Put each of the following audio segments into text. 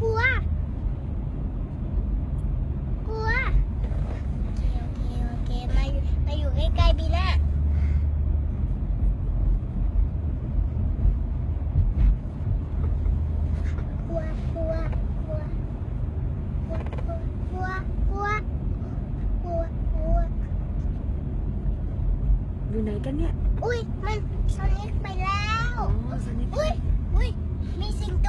กลัว กลัว โอเค โอเค โอเค มาอมาอยู่ใกล้ๆบีน่าอยู่ไหนกันเนี่ย อุ้ย มันสนิทไปแล้ว อุ้ย อุ้ย มีสิงโต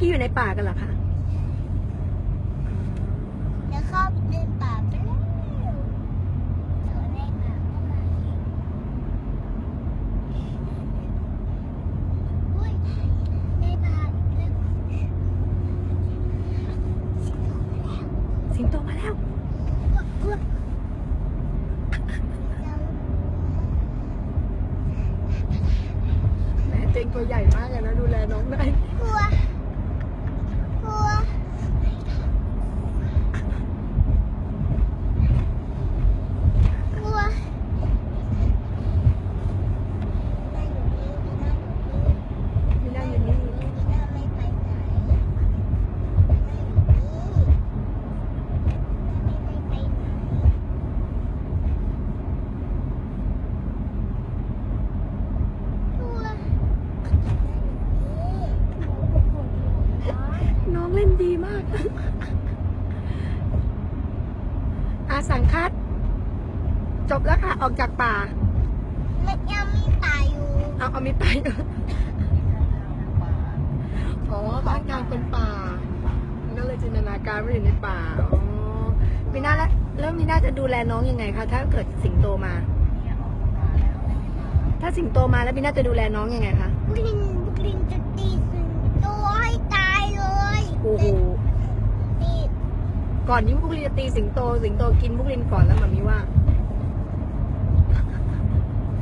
กี้อยู่ในป่ากันเหรอคะเดี๋ยวเข้าเดินป่าไปแล้วเดี๋ยวในป่าก็มาอุ้ยในป่าอีกแล้ว สิงโตมาแล้วแหมเต็งตัวใหญ่มากเลยนะดูแลน้องได้ กลัวกลัวกลัวนั่งอยู่นี่นั่งอยู่นี่ ไม่นั่งอยู่นี่ มีหน้าไม่ไปไหนนั่งอยู่นี่ไม่ไปไหนกลัวนั่งอยู่นี่ น้องเล่นดีมาก อาสังคัด จบแล้วค่ะ ออกจากป่า มันยังมีป่าอยู่ เอาเอามีไปอยู่อ๋อบ้านกลางเป็นป่าก็เลยจินตนาการว่าอยู่ในป่าอ๋อมีน่าแล้วแล้วมีน่าจะดูแลน้องยังไงคะถ้าเกิดสิงโตมา ถ้าสิงโตมาแล้วมีน่าจะดูแลน้องยังไงคะบุลินบุลินจะตีสิงโตให้ตายเลย โอ้โหตี ก่อนที่พวกลินจะตีสิงโต สิงโตกินพวกลินก่อนแล้วมันมีว่า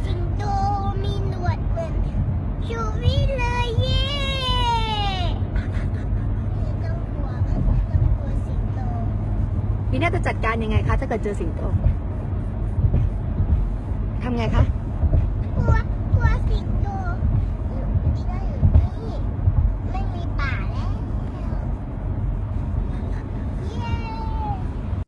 สิงโตมีหนวดเหมือนชูวิทย์เลยเย่ไม่ต้องกลัวไม่ต้องกลัวสิงโตมีน่าจะจัดการยังไงคะ ถ้าเกิดเจอสิงโตทำไงคะ